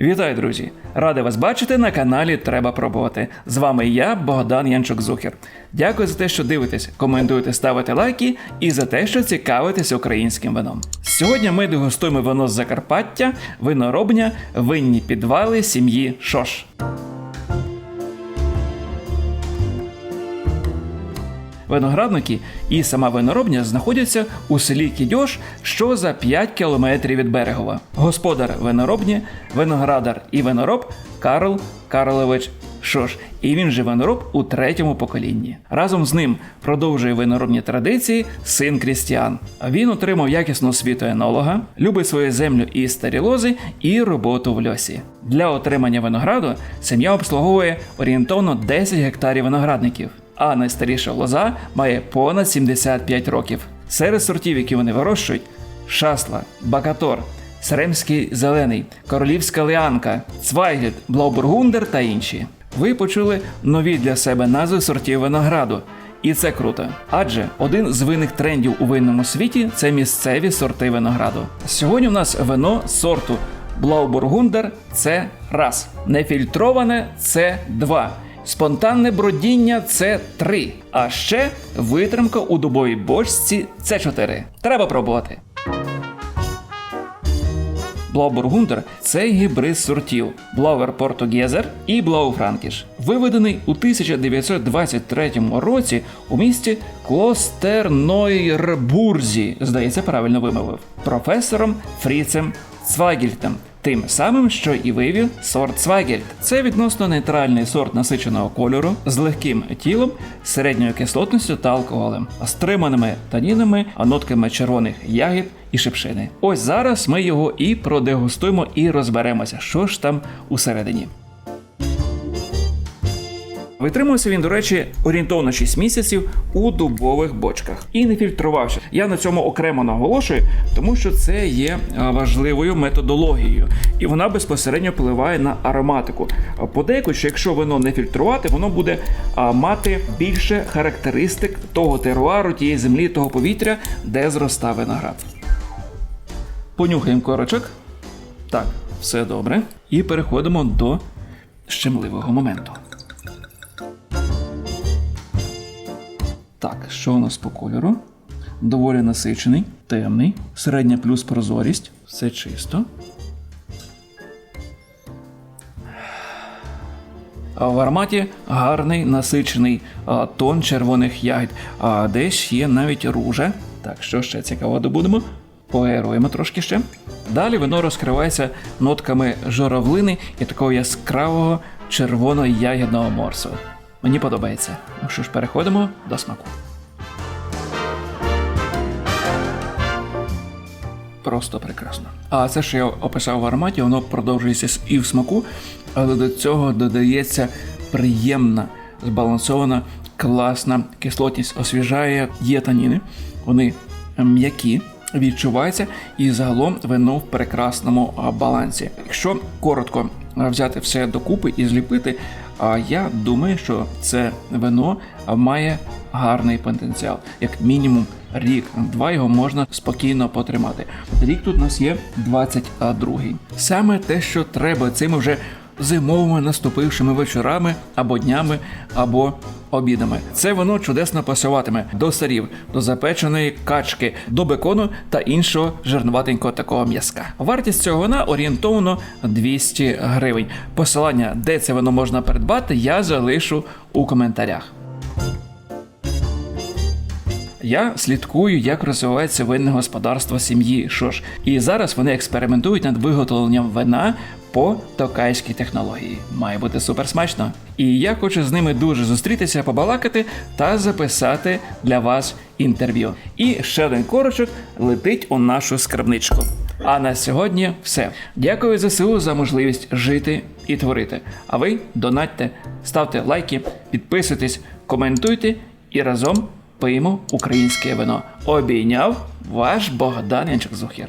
Вітаю, друзі! Радий вас бачити на каналі Треба пробувати. З вами я, Богдан Янчук Зухер. Дякую за те, що дивитесь, коментуєте, ставите лайки і за те, що цікавитесь українським вином. Сьогодні ми дегустуємо вино з Закарпаття, виноробня, винні підвали сім'ї Шош. Виноградники і сама виноробня знаходяться у селі Кідьош, що за 5 кілометрів від берегова. Господар виноробні, виноградар і винороб Карл Карлович Шош. І він же винороб у третьому поколінні. Разом з ним продовжує виноробні традиції син Крістіан. Він отримав якісну освіту енолога, любить свою землю і старі лози, і роботу в льосі. Для отримання винограду сім'я обслуговує орієнтовно 10 гектарів виноградників а найстаріша лоза має понад 75 років. Серед сортів, які вони вирощують: шасла, бакатор, Серемський зелений, королівська ліанка, цвайгельд, блаубургундер та інші. Ви почули нові для себе назви сортів винограду. І це круто. Адже один з винних трендів у винному світі це місцеві сорти винограду. Сьогодні у нас вино сорту Блаубургундер це раз, нефільтроване це два. Спонтанне бродіння це 3. А ще витримка у дубовій бочці це 4. Треба пробувати. Блаубургундер це гібрид сортів Блауер Португезер і Блау Франкіш, виведений у 1923 році у місті Клостернойрбурзі, здається, правильно вимовив, професором Фріцем Цвагільтом, тим самим, що і вивів сорт Свагельд. Це відносно нейтральний сорт насиченого кольору з легким тілом, середньою кислотністю та алкоголем, стриманими танінами, а нотками червоних ягід і шипшини. Ось зараз ми його і продегустуємо і розберемося, що ж там усередині. Витримувався він, до речі, орієнтовно 6 місяців у дубових бочках і не фільтрувався. Я на цьому окремо наголошую, тому що це є важливою методологією, і вона безпосередньо впливає на ароматику. А, Подейкують, що якщо вино не фільтрувати, воно буде мати більше характеристик того теруару, тієї землі, того повітря, де зростав виноград. Понюхаємо корочок. Так, все добре. І переходимо до щемливого моменту. Що у нас по кольору? Доволі насичений, темний, середня плюс прозорість, все чисто. В ароматі гарний насичений тон червоних ягід, а десь є навіть ружа. Так, що ще цікаво добудемо? Поаеруємо трошки ще. Далі вино розкривається нотками журавлини і такого яскравого червоно-ягідного морсу. Мені подобається. Ну що ж, переходимо до смаку. Просто прекрасно. А це, що я описав в ароматі, воно продовжується і в смаку, але до цього додається приємна, збалансована, класна кислотність, освіжає є таніни, вони м'які. Відчувається і загалом вино в прекрасному балансі. Якщо коротко взяти все докупи і зліпити, я думаю, що це вино має гарний потенціал. Як мінімум рік-два його можна спокійно потримати. Рік тут у нас є 22-й. Саме те, що треба цими вже зимовими наступившими вечорами або днями, або обідами. Це воно чудесно пасуватиме до сирів, до запеченої качки, до бекону та іншого жирнуватенького такого м'язка. Вартість цього вина орієнтовно 200 гривень. Посилання, де це воно можна придбати, я залишу у коментарях. Я слідкую, як розвивається винне господарство сім'ї Шош. І зараз вони експериментують над виготовленням вина по токайській технології. Має бути супер смачно. І я хочу з ними дуже зустрітися, побалакати та записати для вас інтерв'ю. І ще один корочок летить у нашу скарбничку. А на сьогодні все. Дякую ЗСУ за можливість жити і творити. А ви донатьте, ставте лайки, підписуйтесь, коментуйте і разом пиймо українське вино. Обійняв ваш Богдан Янчук Зухір.